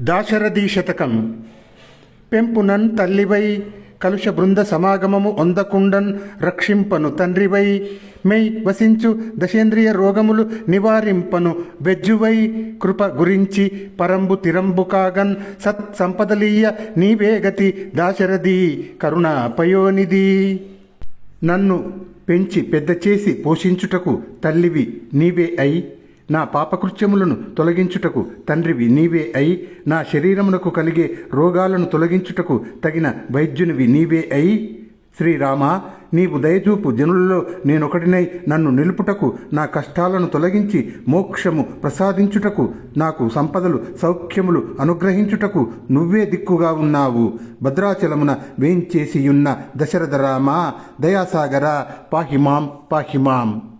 దాశరథి శతకం. పెంపునన్ తల్లివై కలుష బృంద సమాగమము ఒందకుండన్ రక్షింపను తండ్రివై. మై వసించు దశేంద్రియ రోగములు నివారింపను బెజ్జువై కృప గురించి పరంబు తిరంబు కాగన్ సత్ సంపదలీయ నీవేగతి దాశరథి కరుణా పయోనిధి నన్ను పెంచి పెద్ద చేసి పోషించుటకు తల్లివి నీవే అయి నా పాపకృత్యములను తొలగించుటకు తండ్రివి నీవే అయి నా శరీరమునకు కలిగే రోగాలను తొలగించుటకు తగిన వైద్యునివి నీవే అయి శ్రీరామ నీవు దయచూపు జనులలో నేనొకటినై నన్ను నిలుపుటకు నా కష్టాలను తొలగించి మోక్షము ప్రసాదించుటకు నాకు సంపదలు సౌఖ్యములు అనుగ్రహించుటకు నువ్వే దిక్కుగా ఉన్నావు. భద్రాచలమున వేంచేసియున్న దశరథ రామ దయాసాగర పాహిమాం పాహిమాం